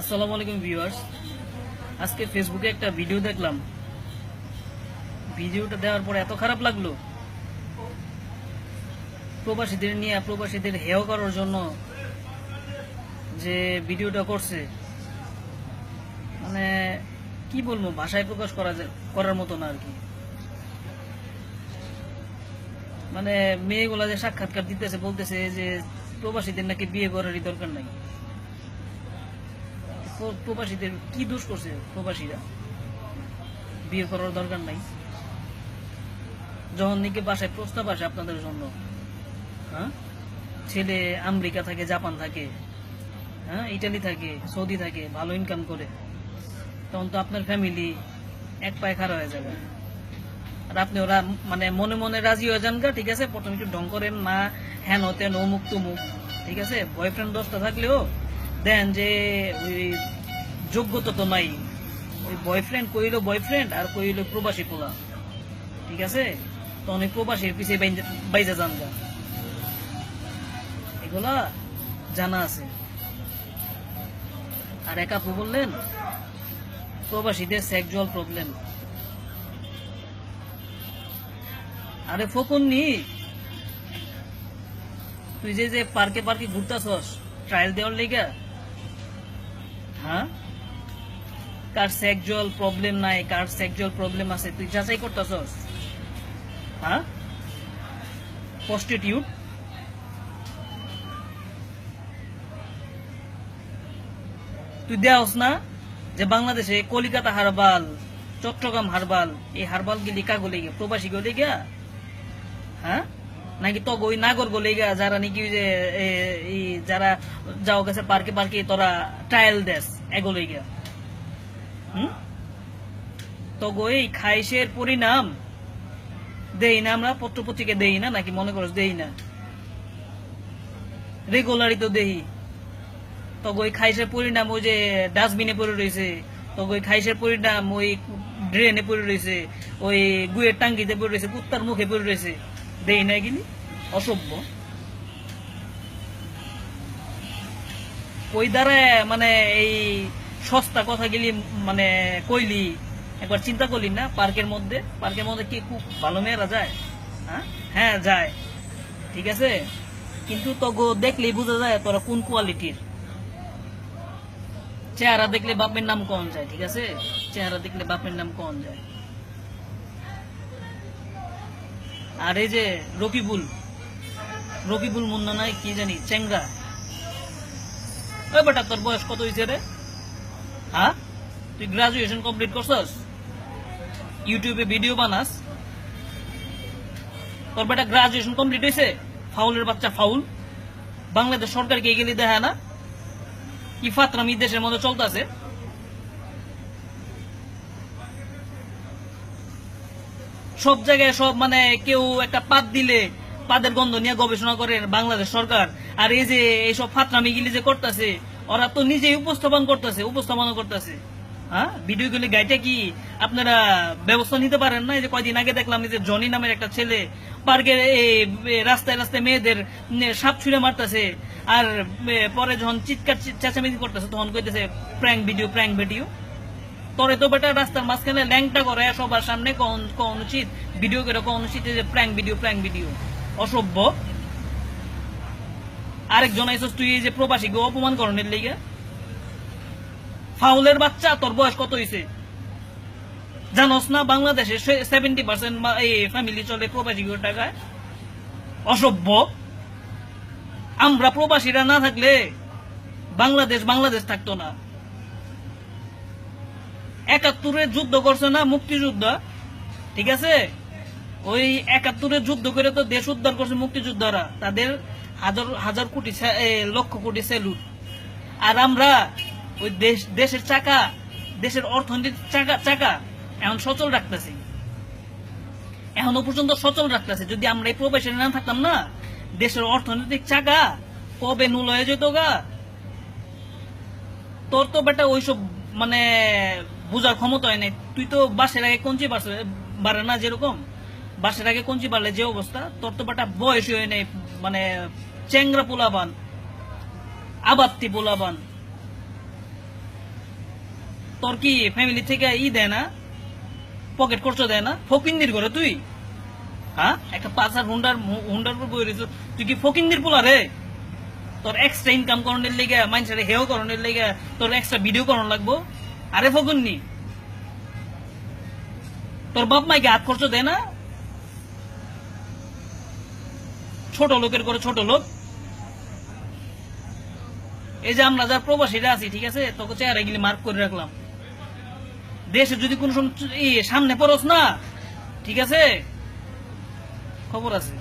আসসালামু আলাইকুম ভিউয়ার্স। আজকে ফেসবুকে একটা ভিডিও দেখলাম। ভিডিওটা দেওয়ার পর এত খারাপ লাগল। প্রবাসীদের নিয়ে, প্রবাসীদের হেয় করার জন্য যে ভিডিওটা করছে। মানে কি বলব, ভাষায় প্রকাশ করা করার মতো না আর কি। মানে মেয়েগুলা যে সাক্ষাৎকার দিতেছে, বলতেছে যে প্রবাসীদের নাকি বিয়ে করারই দরকার নাই। প্রবাসীদের কি দোষ করছে প্রবাসীরা? বিয়ে করার দরকার নাই। যখন নাকি বাসায় প্রস্তাব আসে আপনাদের জন্য হ্যাঁ? ছেলে আমেরিকা থাকে, জাপান থাকে হ্যাঁ? ইটালি থাকে, সৌদি থাকে, ভালো ইনকাম করে, তখন তো আপনার ফ্যামিলি এক পায়ে খারাপ হয়ে যাবে। আর আপনি ওরা মানে মনে মনে রাজি হয়ে যান গা, ঠিক আছে? প্রথমে একটু ঢং করেন না হ্যান হতেন অমুক, তুমুক, ঠিক আছে? বয়ফ্রেন্ড দশটা থাকলেও দেন যে যোগ্যতা তো নাই। ওই বয়ফ্রেন্ড কইলো বয়ফ্রেন্ড আর কইলো প্রবাসী পোলা। ঠিক আছে? তখন ওই প্রবাসীর পিছিয়ে বাইজা- যান এগুলা জানা আছে। আর এক আপু বললেন, প্রবাসীদের সেক্সুয়াল প্রবলেম আরে ফকুননি তুই যে যে পার্কে পার্কে ঘুরতাছস ট্রায়াল দেওয়ার লেগা হ্যাঁ? কার সেক্সুয়াল প্রবলেম নাই, কার সেক্সুয়াল প্রবলেম আছে, তুই যাচাই করতাছস। হ্যাঁ? প্রস্টিটিউট তুই দেওস না যে বাংলাদেশে কলিকাতা হারবাল, চট্টগ্রাম হারবাল, এই হারবাল গিলি কাগো লেগে প্রবাসী গো লেগা হ্যাঁ? নাকি তো ওই নাগর লেগা যারা নাকি যে যারা যাও গেছে পার্কে পার্কে তোরা ট্রায়াল দেস, এগো লেগা হুম? তো গো এই খাইশের পরিণাম। দেই না আমরা পত্র পত্রিকা দেই না, নাকি মনে করস দেই না? রেগুলারই তো দেই। তো ওই খাইশের পরিণাম ওই যে ডাস্টবিনে পড়ে রয়েছে তো ওই খাইশের পরিণাম ওই ড্রেনে পড়ে রয়েছে ওই গুয়ের টাঙ্গিতে পড়ে রয়েছে কুত্তার মুখে পড়ে রয়েছে দেই না গিনি অসভ্য। ওই দ্বারা মানে এই সস্তা কথা গেলি মানে কইলি, একবার চিন্তা করলি না, পার্কের মধ্যে? পার্কের মধ্যে কি খুব ভালো মেয়েরা যায়? হ্যাঁ? হ্যাঁ যায়। ঠিক আছে? কিন্তু তো গো দেখলেই বোঝা যায় তোরা কোন কোয়ালিটির চেহারা দেখলে বাপের নাম কন যায়, ঠিক আছে? চেহারা দেখলে বাপের নাম কন যায়। আর এই যে রকিবুল রকিবুল মুন্না নাই, কি জানি চেংরা ওই বেটা, তোর বয়স কত হয়েছে রে? হ্যাঁ? তুই গ্রাজুয়েশন কমপ্লিট করছস? ইউটিউবে ভিডিও বানাস। তোর বেটা গ্রাজুয়েশন কমপ্লিট হয়েছে ফাউলের বাচ্চা ফাউল। বাংলাদেশ সরকার কে গেলি দেখা না। কি ফাতরামি দেশের মধ্যে চলতেছে। সব জায়গায় সব মানে কেউ একটা পাত দিলে পাদের গন্ধ নিয়ে গবেষণা করে বাংলাদেশ সরকার। আর এই যে এইসব ফাতরামি গিলি যে করতেছে, ওরা তো নিজেই উপস্থাপন করতেছে উপস্থাপনা করতেছে। হ্যাঁ? কি আপনারা ব্যবস্থা নিতে পারেন না? এই যে কয়দিন আগে দেখলাম যে জনি নামের একটা ছেলে পার্কের রাস্তায় রাস্তায় মেয়েদের সাপ ছুঁড়ে আর পরে যখন চিৎকার চেঁচামেচি করতেছে, তখন কইতেছে, প্র্যাঙ্ক ভিডিও প্র্যাঙ্ক ভিডিও তোরে তো বেটা রাস্তার মাঝখানে ল্যাংটা করে, সবার সামনে কোন উচিত? ভিডিও করে কোন উচিত? যে প্র্যাঙ্ক ভিডিও প্র্যাঙ্ক ভিডিও। অসভ্য। আরেকজন আইসস, তুই এই যে প্রবাসীকে অপমান করণের লেগে। ফাউলের বাচ্চা, তোর বয়স কত হয়েছে জানোস না, বাংলাদেশে সেভেন্টি পার্সেন্ট ফ্যামিলি চলে প্রবাসী টাকায়? অসভ্য। আমরা প্রবাসীরা না থাকলে বাংলাদেশ বাংলাদেশ থাকতো না। একাত্তরে যুদ্ধ করছে না, মুক্তিযুদ্ধ, ঠিক আছে? ওই একাত্তরে যুদ্ধ করে তো দেশ উদ্ধার করছে মুক্তিযোদ্ধারা, তাদের হাজার হাজার কোটি লক্ষ কোটি স্যালুট আর আমরা ওই দেশ, দেশের চাকা, দেশের অর্থনীতির চাকা চাকা, এখন সচল রাখতেছি। এখনও পর্যন্ত সচল রাখতেছে। যদি আমরা এই প্রবেশে না থাকতাম না, দেশের অর্থনৈতিক চাকা কবে নুল হয়ে যেত গা? তোর তো বেটা ওইসব মানে বোঝার ক্ষমতা হয় নাই। তুই তো বাসের আগে কঞ্চি বাড়ে না যেরকম? বাসের আগে কঞ্চি বাড়লে যে অবস্থা? তোর তো বেটা বয়স হয়ে নেই মানে চেংরা পোলাবান আবাত্তি পোলাবান তোর কি ফ্যামিলি থেকে ই দেয় না? পকেট খরচ দেয় না? ফকিন্দির ঘরে তুই? হ্যাঁ? একটা পাঁচার হুন্ডার হুন্ডার উপর বই তুই কি ফকিন্দির পোলা রে? তোর এক্সট্রা ইনকাম করণের লেগে মানুষের হেও করণের লেগে তোর এক্সট্রা ভিডিও করণ লাগবো। আরে ফকুননি তোর বাপ মাইকে হাত খরচ দেয় না? ছোট লোকের করে ছোট লোক। এই যে আমরা যার প্রবাসীরা আছি, ঠিক আছে? তোকে চেহারা গিলি মার্ক করে রাখলাম। দেশে যদি কোনো সামনে পড়স না, ঠিক আছে? খবর আছে।